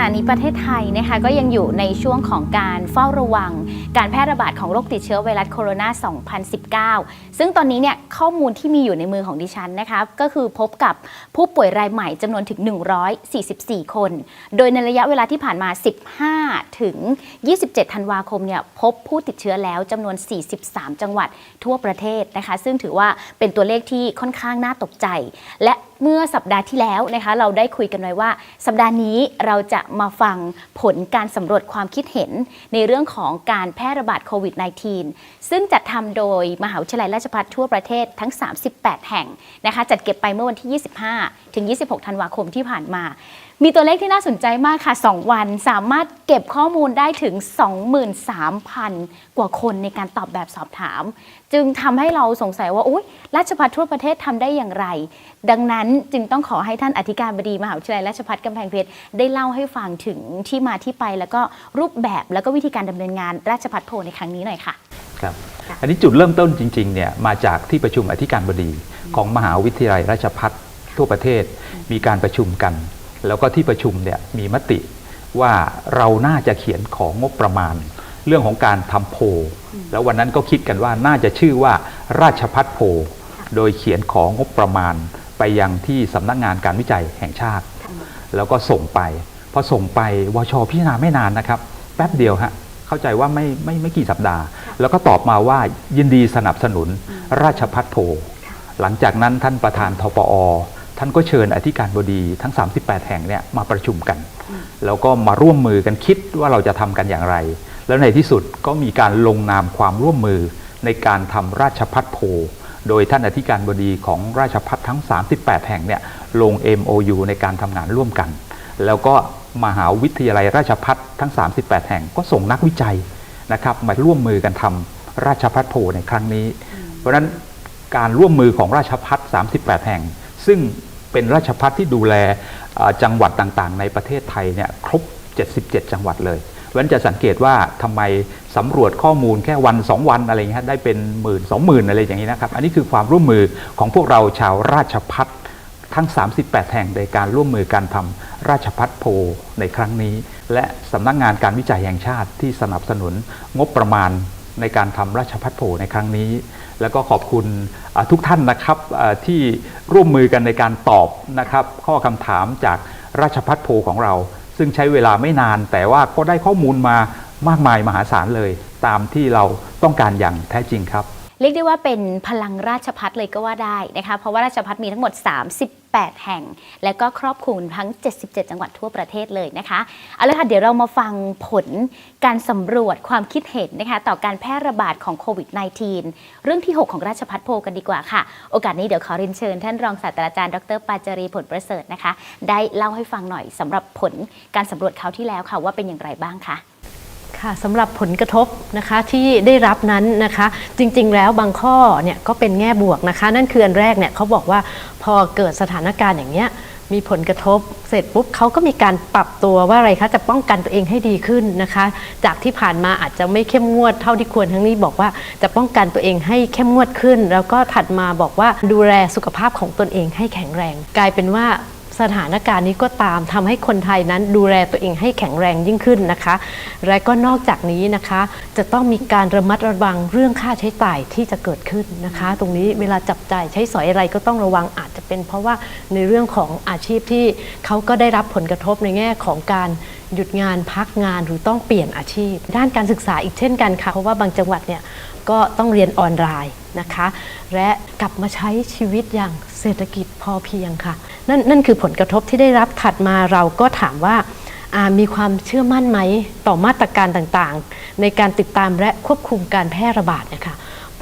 ณะนี้ประเทศไทยนะคะก็ยังอยู่ในช่วงของการเฝ้าระวัง การแพร่ระบาดของโรคติดเชื้อไวรัสโคโรนา 2019 ซึ่งตอนนี้เนี่ยข้อมูลที่มีอยู่ในมือของดิฉันนะคะก็คือพบกับผู้ป่วยรายใหม่จำนวนถึง 144 คน โดยในระยะเวลาที่ผ่านมา 15 ถึง 27 ธันวาคมเนี่ยพบผู้ติดเชื้อแล้วจำนวน 43 จังหวัดทั่วประเทศนะคะ ซึ่งถือว่าเป็นตัวเลขที่ค่อนข้างน่าตกใจ และเมื่อสัปดาห์ที่แล้วนะคะเราได้คุยกันไว้ว่า สัปดาห์นี้เราจะมาฟังผลการสำรวจความคิดเห็นในเรื่องของการแพร่ระบาดโควิด -19 ซึ่งจัดทำโดยมหาวิทยาลัยราชภัฏทั่วประเทศทั้ง 38 แห่งนะคะจัดเก็บไปเมื่อวันที่ 25 ถึง 26 ธันวาคมที่ผ่านมา มีตัวเลขที่น่าสนใจมากค่ะ 2 วันสามารถเก็บข้อมูลได้ถึง 23,000 กว่าคนในการตอบแบบสอบถาม จึงทำให้เราสงสัยว่าอุ๊ยราชภัฏทั่วประเทศทำได้อย่างไร ดังนั้นจึงต้องขอให้ท่านอธิการบดีมหาวิทยาลัยราชภัฏกำแพงเพชรได้เล่าให้ฟังถึงที่มาที่ไป แล้วก็รูปแบบแล้วก็วิธีการดำเนินงานราชภัฏโพลในครั้งนี้หน่อยค่ะครับอันนี้จุดเริ่มต้นจริงๆเนี่ยมาจากที่ประชุมอธิการบดีของมหาวิทยาลัยราชภัฏทั่วประเทศมีการประชุมกัน แล้วก็ที่ประชุมเนี่ยมีมติว่าเราน่าจะเขียนของงบประมาณ เรื่องของการทำโพลแล้ววันนั้นก็คิดกันว่าน่าจะชื่อว่าราชพัฒโพลโดยเขียนของงบประมาณไปยังที่สำนักงานการวิจัยแห่งชาติ แล้วก็ส่งไปพอส่งไปวชพิจารณาไม่นานนะครับแป๊บเดียวฮะเข้าใจว่าไม่ไม่ไม่กี่สัปดาห์ แล้วก็ตอบมาว่ายินดีสนับสนุนราชพัฒโพลหลังจากนั้นท่านประธานทปอ ท่านก็เชิญอธิการบดีทั้ง 38 แห่งเนี่ยมาประชุมกัน แล้วก็มาร่วมมือกันคิดว่าเราจะทำกันอย่างไร แล้วในที่สุดก็มีการลงนามความร่วมมือในการทำราชพัฒโพลโดยท่านอธิการบดีของราชพัฒทั้ง 38 แห่งเนี่ยลง MOU ในการทำงานร่วมกัน แล้วก็มหาวิทยาลัยราชพัฒทั้ง 38 แห่งก็ส่งนักวิจัยนะครับมาร่วมมือกันทำราชพัฒโพลในครั้งนี้ เพราะฉะนั้นการร่วมมือของราชพัฒ38 แห่ง ซึ่งเป็นราชพัฒที่ดูแลจังหวัดต่างๆ ในประเทศไทยเนี่ยครบ 77 จังหวัดเลยเพราะนั้นจะสังเกตว่าทำไมสำรวจข้อมูลแค่วัน 2 วันอะไรอย่างเงี้ยได้เป็นหมื่นสองหมื่นอะไรอย่างนี้นะครับ อันนี้คือความร่วมมือของพวกเราชาวราชพัฒทั้ง 38 แห่งในการร่วมมือการทำราชพัฒโพในครั้งนี้ และสำนักงานการวิจัยแห่งชาติที่สนับสนุนงบประมาณในการทำราชพัฒโพในครั้งนี้ แล้วก็ขอบคุณทุกท่านนะครับที่ร่วมมือกันในการตอบนะครับ ข้อคำถามจากราชพัฒโพของเรา ซึ่งใช้เวลาไม่นาน แต่ว่าก็ได้ข้อมูลมามากมายมหาศาลเลย ตามที่เราต้องการอย่างแท้จริงครับเรียกได้ว่าเป็นพลังราชพัฒเลยก็ว่าได้นะคะเพราะว่าราชพัฒมีทั้งหมด 8 แห่ง และก็ครอบคลุมทั้ง 77 จังหวัดทั่วประเทศเลยนะคะเอาละค่ะเดี๋ยวเรามาฟังผลการสำรวจความคิดเห็นนะคะต่อการแพร่ระบาดของโควิด -19 เรื่องที่ 6 ของราชพัฒโพกันดีกว่าค่ะ โอกาสนี้เดี๋ยวขอเรียนเชิญ ท่านรองศาสตราจารย์ดรปาจารีผลประเสริฐนะคะ ได้เล่าให้ฟังหน่อยสำหรับผลการสำรวจคราที่แล้วค่ะว่าเป็นอย่างไรบ้างคะ ค่ะสำหรับผลกระทบนะคะที่ได้รับนั้นนะคะ จริง ๆ แล้วบางข้อเนี่ยก็เป็นแง่บวกนะคะ นั่นคืออันแรกเนี่ยเขาบอกว่าพอเกิดสถานการณ์อย่างเนี้ยมีผลกระทบเสร็จปุ๊บเขาก็มีการปรับตัวว่าอะไรคะจะป้องกันตัวเองให้ดีขึ้นนะคะ จากที่ผ่านมาอาจจะไม่เข้มงวดเท่าที่ควรทั้งนี้บอกว่าจะป้องกันตัวเองให้เข้มงวดขึ้น แล้วก็ถัดมาบอกว่าดูแลสุขภาพของตนเองให้แข็งแรง กลายเป็นว่า สถานการณ์นี้ก็ตามทำให้คนไทยนั้นดูแลตัวเองให้แข็งแรงยิ่งขึ้นนะคะ และก็นอกจากนี้นะคะ จะต้องมีการระมัดระวังเรื่องค่าใช้จ่ายที่จะเกิดขึ้นนะคะ ตรงนี้เวลาจับจ่ายใช้สอยอะไรก็ต้องระวังอาจจะเป็น เพราะว่าในเรื่องของอาชีพที่เขาก็ได้รับผลกระทบในแง่ของการหยุดงานพักงานหรือต้องเปลี่ยนอาชีพ ด้านการศึกษาอีกเช่นกันค่ะเพราะว่าบางจังหวัดเนี่ย ก็ต้องเรียนออนไลน์นะคะ และกลับมาใช้ชีวิตอย่างเศรษฐกิจพอเพียงค่ะ นั่นนั่นคือผลกระทบที่ได้รับถัดมาเราก็ถามว่ามีความเชื่อมั่นไหมต่อมาตรการต่างๆ ในการติดตามและควบคุมการแพร่ระบาดนะคะ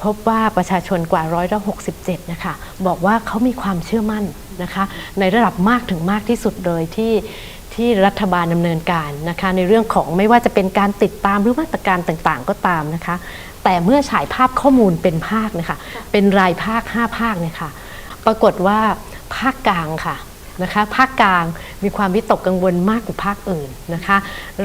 พบว่าประชาชนกว่าร้อยละ67 นะคะ บอกว่าเขามีความเชื่อมั่นนะคะ ในระดับมากถึงมากที่สุดเลยที่ ที่รัฐบาลดำเนินการนะคะในเรื่องของไม่ว่าจะเป็นการติดตามหรือมาตรการต่างๆ ก็ตามนะคะ แต่เมื่อฉายภาพข้อมูลเป็นภาคนะคะเป็นรายภาค 5 ภาคเนี่ยค่ะปรากฏว่าภาคกลางค่ะนะคะภาคกลางมีความวิตกกังวลมากกว่าภาคอื่นนะคะ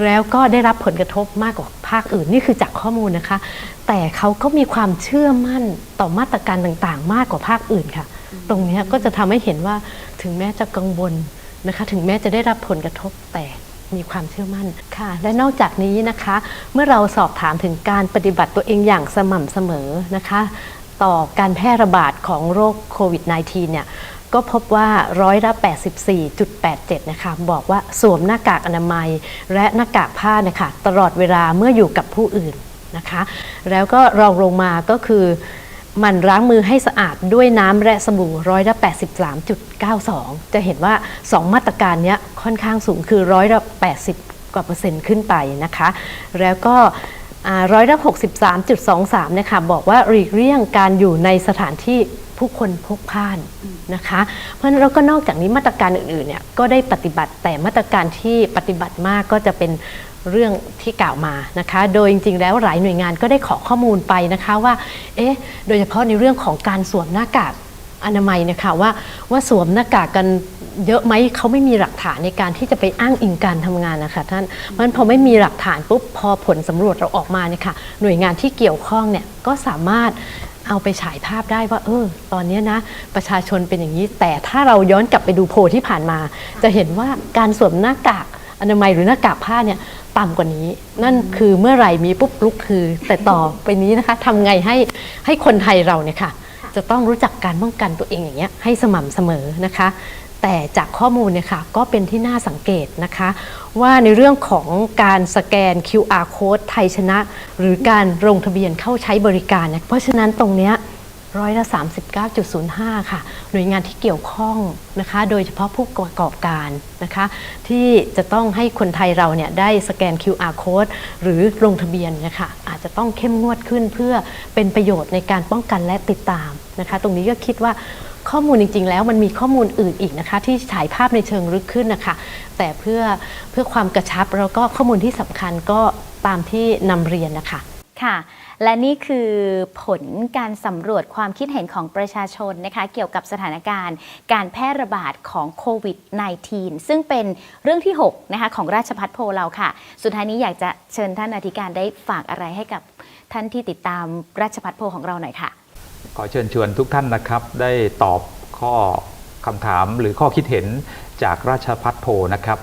แล้วก็ได้รับผลกระทบมากกว่าภาคอื่น นี่คือจากข้อมูลนะคะ แต่เขาก็มีความเชื่อมั่นต่อมาตรการต่างๆ มากกว่าภาคอื่นค่ะ ตรงนี้ก็จะทำให้เห็นว่าถึงแม้จะกังวล นะคะถึงแม้จะได้รับผลกระทบแต่มีความเชื่อมั่นค่ะ และนอกจากนี้นะคะ เมื่อเราสอบถามถึงการปฏิบัติตัวเองอย่างสม่ำเสมอนะคะ ต่อการแพร่ระบาดของโรคโควิด -19 เนี่ยก็พบว่าร้อยละ84.87 นะคะ บอกว่าสวมหน้ากากอนามัย และหน้ากากผ้านะคะ ตลอดเวลาเมื่ออยู่กับผู้อื่นนะคะ แล้วก็รองลงมาก็คือ มันล้างมือให้สะอาดด้วยน้ำและสบู่ร้อยละ83.92 จะเห็นว่า 2 มาตรการนี้ค่อนข้างสูงคือร้อยละ80 กว่าเปอร์เซ็นต์ขึ้นไปนะคะ แล้วก็ร้อยละ63.23 นะคะบอกว่าหลีกเลี่ยงการอยู่ในสถานที่ ผู้คนพลุกพล่านนะคะ เพราะฉะนั้นเราก็นอกจากนี้มาตรการอื่นๆเนี่ยก็ได้ปฏิบัติแต่มาตรการที่ปฏิบัติมากก็จะเป็นเรื่องที่กล่าวมานะคะ โดยจริงๆ แล้วหลายหน่วยงานก็ได้ขอข้อมูลไปนะคะว่า เอ๊ะ โดยเฉพาะในเรื่องของการสวมหน้ากากอนามัยนะคะว่าว่าสวมหน้ากากกันเยอะไหมเขาไม่มีหลักฐานในการที่จะไปอ้างอิงการทำงานนะคะท่านเพราะฉะนั้นพอไม่มีหลักฐานปุ๊บพอผลสำรวจเราออกมาเนี่ยค่ะหน่วยงานที่เกี่ยวข้องเนี่ยก็สามารถ เอาไปฉายภาพได้ว่า เออ ตอนนี้นะ ประชาชนเป็นอย่างนี้ แต่ถ้าเราย้อนกลับไปดูโพลที่ผ่านมา จะเห็นว่าการสวมหน้ากากอนามัยหรือหน้ากากผ้าเนี่ยต่ำกว่านี้ นั่นคือเมื่อไหร่มีปุ๊บลุกคือ แต่ต่อไปนี้นะคะทำไงให้ให้คนไทยเราเนี่ยค่ะ จะต้องรู้จักการป้องกันตัวเองอย่างเงี้ยให้สม่ำเสมอนะคะ แต่จากข้อมูลเนี่ยค่ะก็เป็นที่น่าสังเกตนะคะ ว่าในเรื่องของการสแกน QR code ไทยชนะ หรือการลงทะเบียนเข้าใช้บริการเนี่ยเพราะฉะนั้นตรงเนี้ยร้อยละ 39.05 ค่ะ หน่วยงานที่เกี่ยวข้องนะคะ โดยเฉพาะผู้ประกอบการนะคะ ที่จะต้องให้คนไทยเราเนี่ยได้สแกน QR code หรือลงทะเบียนนี่ยค่ะอาจจะต้องเข้มงวดขึ้นเพื่อเป็นประโยชน์ในการป้องกันและติดตามนะคะ ตรงนี้ก็คิดว่า ข้อมูลจริง ๆ แล้วมันมีข้อมูลอื่นอีกนะคะ ที่ฉายภาพในเชิงลึกขึ้นนะคะ แต่เพื่อเพื่อความกระชับแล้วก็ข้อมูลที่สำคัญก็ตามที่นำเรียนนะคะ ค่ะ และนี่คือผลการสำรวจความคิดเห็นของประชาชนนะคะ เกี่ยวกับสถานการณ์ การแพร่ระบาดของโควิด -19 ซึ่งเป็นเรื่องที่ 6 นะคะ ของราชพัฒโพเราค่ะ สุดท้ายนี้อยากจะเชิญท่านอธิการได้ฝากอะไรให้กับท่านที่ติดตามราชพัฒโพของเราหน่อยค่ะ ขอเชิญชวนทุกท่านนะครับ ได้ตอบข้อคำถามหรือข้อคิดเห็นจากราชพัฒโพนะครับ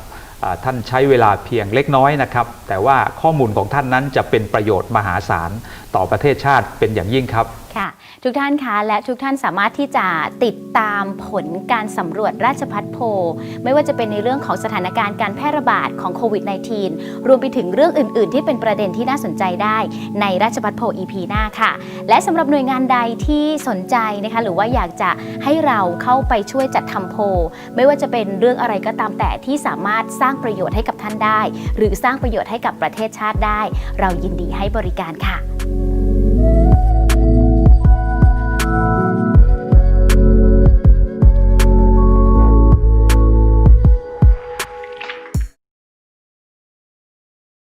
ท่านใช้เวลาเพียงเล็กน้อยนะครับ แต่ว่าข้อมูลของท่านนั้นจะเป็นประโยชน์มหาศาลต่อประเทศชาติเป็นอย่างยิ่งครับค่ะ ทุกท่านคะและทุกท่านสามารถที่จะติดตามผลการสำรวจราชพัฒโพไม่ว่าจะเป็นในเรื่องของสถานการณ์การแพร่ระบาดของโควิด -19 รวมไปถึงเรื่องอื่น ๆ ที่เป็นประเด็นที่น่าสนใจได้ในราชพัฒโพ EP หน้าค่ะ และสำหรับหน่วยงานใดที่สนใจนะคะหรือว่าอยากจะให้เราเข้าไปช่วยจัดทำโพไม่ว่าจะเป็นเรื่องอะไรก็ตามแต่ที่สามารถสร้างประโยชน์ให้กับท่านได้ หรือสร้างประโยชน์ให้กับประเทศชาติได้ เรายินดีให้บริการค่ะ